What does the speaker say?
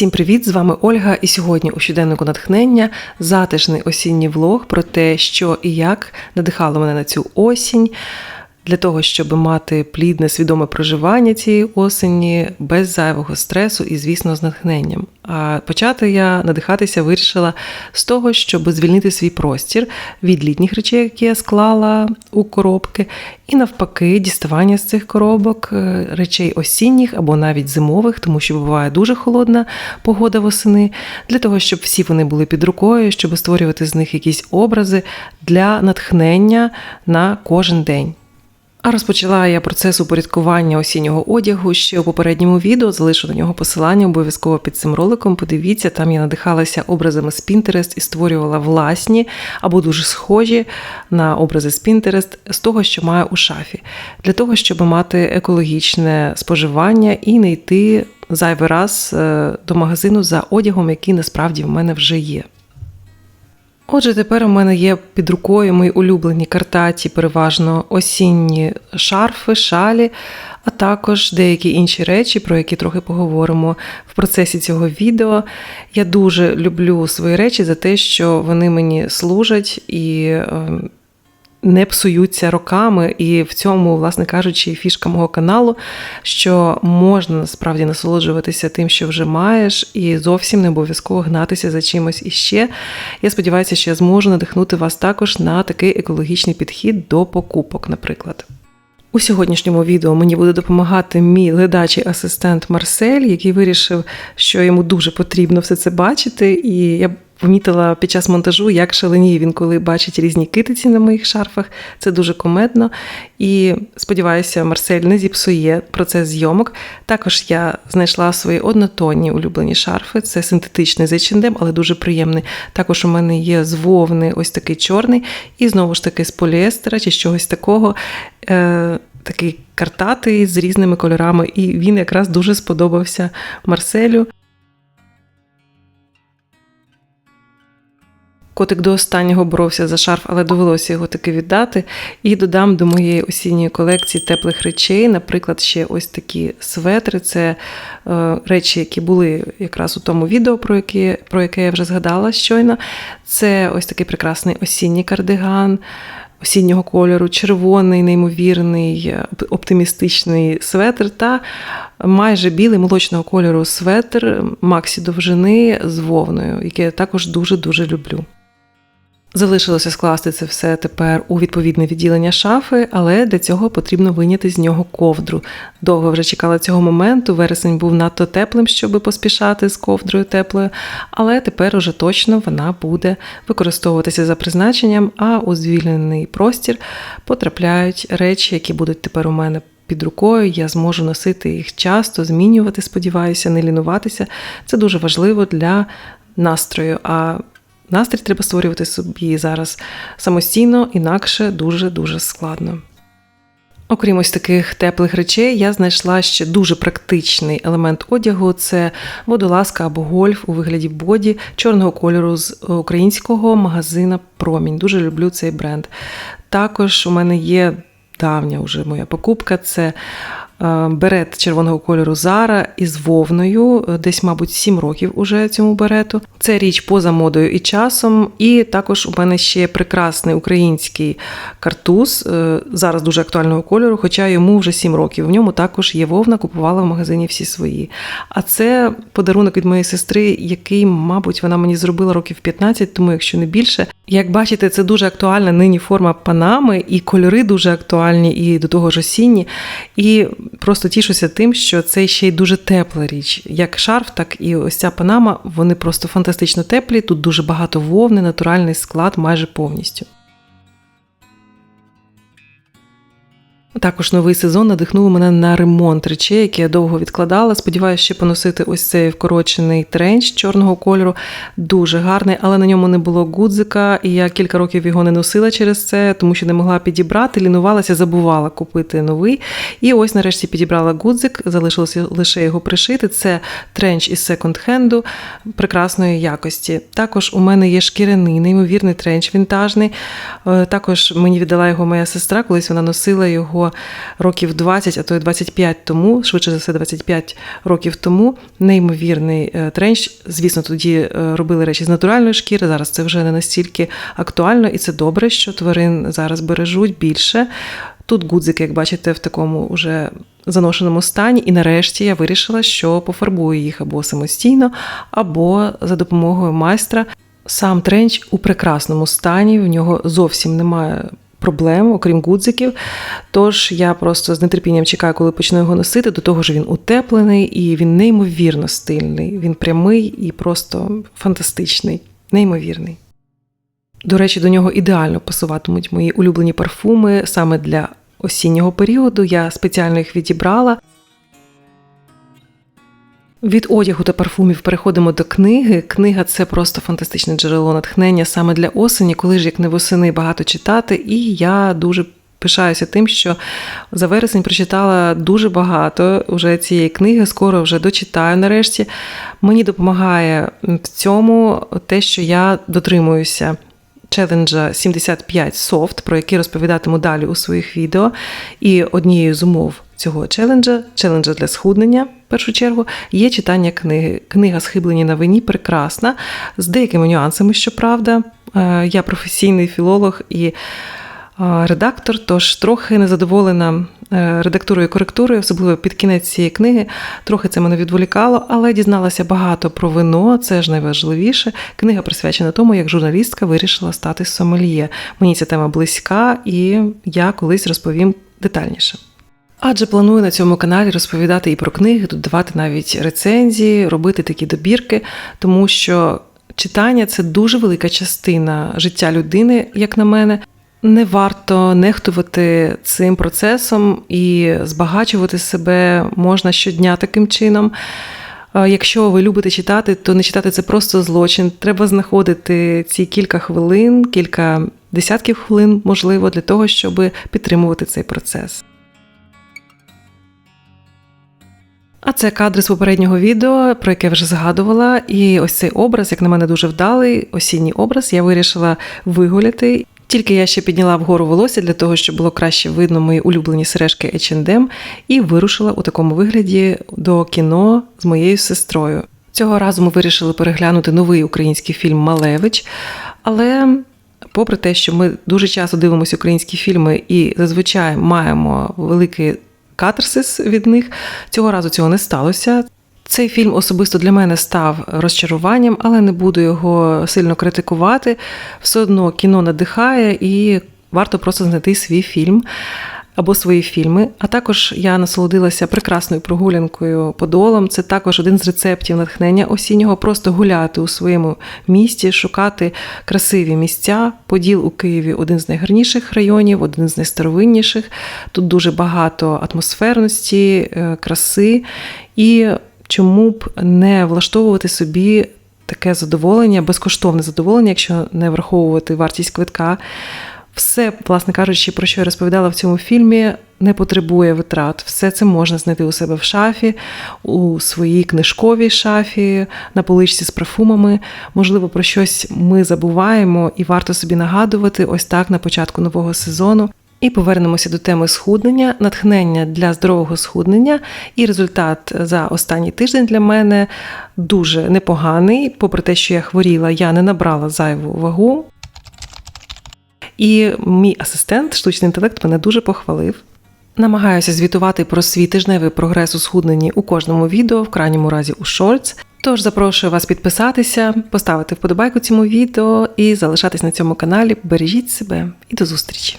Всім привіт! З вами Ольга. І сьогодні у щоденнику натхнення затишний осінній влог про те, що і як надихало мене на цю осінь. Для того, щоб мати плідне, свідоме проживання цієї осені без зайвого стресу і, звісно, з натхненням. А почати я надихатися вирішила з того, щоб звільнити свій простір від літніх речей, які я склала у коробки, і навпаки, діставання з цих коробок е, речей осінніх або навіть зимових, тому що буває дуже холодна погода восени, для того, щоб всі вони були під рукою, щоб створювати з них якісь образи для натхнення на кожен день. А розпочала я процес упорядкування осіннього одягу ще у попередньому відео. Залишу на нього посилання обов'язково під цим роликом. Подивіться, там я надихалася образами з Pinterest і створювала власні або дуже схожі на образи з Pinterest з того, що маю у шафі, для того, щоб мати екологічне споживання і не йти зайвий раз е, до магазину за одягом, який насправді в мене вже є. Отже, тепер у мене є під рукою мої улюблені картаті, переважно осінні шарфи, шалі, а також деякі інші речі, про які трохи поговоримо в процесі цього відео. Я дуже люблю свої речі за те, що вони мені служать і. Не псуються роками, і в цьому, власне кажучи, фішка мого каналу, що можна насправді насолоджуватися тим, що вже маєш, і зовсім не обов'язково гнатися за чимось іще. Я сподіваюся, що я зможу надихнути вас також на такий екологічний підхід до покупок, наприклад. У сьогоднішньому відео мені буде допомагати мій ледачий асистент Марсель, який вирішив, що йому дуже потрібно все це бачити, і я помітила під час монтажу, як шаленіє він, коли бачить різні китиці на моїх шарфах. Це дуже комедно. І сподіваюся, Марсель не зіпсує процес зйомок. Також я знайшла свої однотонні улюблені шарфи. Це синтетичний з H&M, але дуже приємний. Також у мене є з ось такий чорний, і знову ж таки з поліестера чи з чогось такого. Е, Такий картатий з різними кольорами, і він якраз дуже сподобався Марселю. Котик до останнього боровся за шарф, але довелося його таки віддати. І додам до моєї осінньої колекції теплих речей, наприклад, ще ось такі светри. Це е, речі, які були якраз у тому відео, про яке, про яке я вже згадала щойно. Це ось такий прекрасний осінній кардиган. Осіннього кольору, червоний, неймовірний, оптимістичний светр та майже білий молочного кольору светр Максі довжини з вовною, який я також дуже-дуже люблю. Залишилося скласти це все тепер у відповідне відділення шафи, але для цього потрібно виняти з нього ковдру. Довго вже чекала цього моменту. Вересень був надто теплим, щоб поспішати з ковдрою теплою, але тепер уже точно вона буде використовуватися за призначенням, а у звільнений простір потрапляють речі, які будуть тепер у мене. Під рукою я зможу носити їх часто, змінювати, сподіваюся, не лінуватися. Це дуже важливо для настрою. А Настрій треба створювати собі зараз самостійно, інакше дуже-дуже складно. Окрім ось таких теплих речей, я знайшла ще дуже практичний елемент одягу це водолазка або гольф у вигляді боді чорного кольору з українського магазина Промінь. Дуже люблю цей бренд. Також у мене є давня вже моя покупка це Е, берет червоного кольору Зара із вовною, е, десь, мабуть, 7 років уже цьому берету. Це річ поза модою і часом. І також у мене ще прекрасний український картуз, е, зараз дуже актуального кольору, хоча йому вже 7 років. В ньому також є вовна, купувала в магазині всі свої. А це подарунок від моєї сестри, який, мабуть, вона мені зробила років 15, тому якщо не більше. Як бачите, це дуже актуальна нині форма панами, і кольори дуже актуальні, і до того ж осінні. І просто тішуся тим, що це ще й дуже тепла річ. Як шарф, так і ось ця панама, вони просто фантастично теплі. Тут дуже багато вовни, натуральний склад майже повністю. Також новий сезон надихнув мене на ремонт речей, які я довго відкладала. Сподіваюся, ще поносити ось цей вкорочений тренч чорного кольору. Дуже гарний, але на ньому не було гудзика, і я кілька років його не носила через це, тому що не могла підібрати, лінувалася, забувала купити новий. І ось нарешті підібрала гудзик, залишилося лише його пришити. Це тренч із секонд-хенду прекрасної якості. Також у мене є шкіряний, неймовірний тренч вінтажний. Е, також мені віддала його моя сестра, колись вона носила його його років 20, а то й 25 тому, швидше за все, 25 років тому. Неймовірний е, тренч. Звісно, тоді е, робили речі з натуральної шкіри. Зараз це вже не настільки актуально, і це добре, що тварин зараз бережуть більше. Тут гудзики, як бачите, в такому уже заношеному стані, і нарешті я вирішила, що пофарбую їх або самостійно, або за допомогою майстра. Сам тренч у прекрасному стані, в нього зовсім немає проблем, окрім гудзиків. Тож я просто з нетерпінням чекаю, коли почну його носити. До того ж він утеплений і він неймовірно стильний. Він прямий і просто фантастичний, неймовірний. До речі, до нього ідеально пасуватимуть мої улюблені парфуми саме для осіннього періоду. Я спеціально їх відібрала. Від одягу та парфумів переходимо до книги. Книга це просто фантастичне джерело натхнення саме для осені, коли ж як не восени багато читати, і я дуже. Пишаюся тим, що за вересень прочитала дуже багато вже цієї книги, скоро вже дочитаю нарешті. Мені допомагає в цьому те, що я дотримуюся челенджа 75 софт, про який розповідатиму далі у своїх відео. І однією з умов цього челенджа, челенджа для схуднення, в першу чергу, є читання книги. Книга Схиблені на вині прекрасна, з деякими нюансами, щоправда. Е, Я професійний філолог і редактор, тож трохи незадоволена е, редактурою і коректурою, особливо під кінець цієї книги. Трохи це мене відволікало, але дізналася багато про вино, це ж найважливіше. Книга присвячена тому, як журналістка вирішила стати сомельє. Мені ця тема близька, і я колись розповім детальніше. Адже планую на цьому каналі розповідати і про книги, тут давати навіть рецензії, робити такі добірки, тому що читання це дуже велика частина життя людини, як на мене. Не варто нехтувати цим процесом і збагачувати себе можна щодня таким чином. Якщо ви любите читати, то не читати це просто злочин. Треба знаходити ці кілька хвилин, кілька десятків хвилин, можливо, для того, щоб підтримувати цей процес. А це кадри з попереднього відео, про яке вже згадувала. І ось цей образ, як на мене, дуже вдалий, осінній образ, я вирішила вигуляти. Тільки я ще підняла вгору волосся для того, щоб було краще видно мої улюблені сережки H&M і вирушила у такому вигляді до кіно з моєю сестрою. Цього разу ми вирішили переглянути новий український фільм Малевич, але. Попри те, що ми дуже часто дивимося українські фільми і зазвичай маємо великий катарсис від них. Цього разу цього не сталося. Цей фільм особисто для мене став розчаруванням, але не буду його сильно критикувати. Все одно кіно надихає і варто просто знайти свій фільм або свої фільми. А також я насолодилася прекрасною прогулянкою подолом. Це також один з рецептів натхнення осіннього. Просто гуляти у своєму місті, шукати красиві місця. Поділ у Києві один з найгарніших районів, один з найстаровинніших. Тут дуже багато атмосферності, е, краси. І чому б не влаштовувати собі таке задоволення, безкоштовне задоволення, якщо не враховувати вартість квитка. Все, власне кажучи, про що я розповідала в цьому фільмі, не потребує витрат. Все це можна знайти у себе в шафі, у своїй книжковій шафі, на поличці з парфумами. Можливо, про щось ми забуваємо і варто собі нагадувати ось так на початку нового сезону. І повернемося до теми схуднення, натхнення для здорового схуднення. І результат за останній тиждень для мене дуже непоганий. Попри те, що я хворіла, я не набрала зайву вагу. І мій асистент, штучний інтелект, мене дуже похвалив. Намагаюся звітувати про свій тижневий прогрес у схудненні у кожному відео, в крайньому разі у шортс. Тож запрошую вас підписатися, поставити вподобайку цьому відео і залишатись на цьому каналі. Бережіть себе і до зустрічі!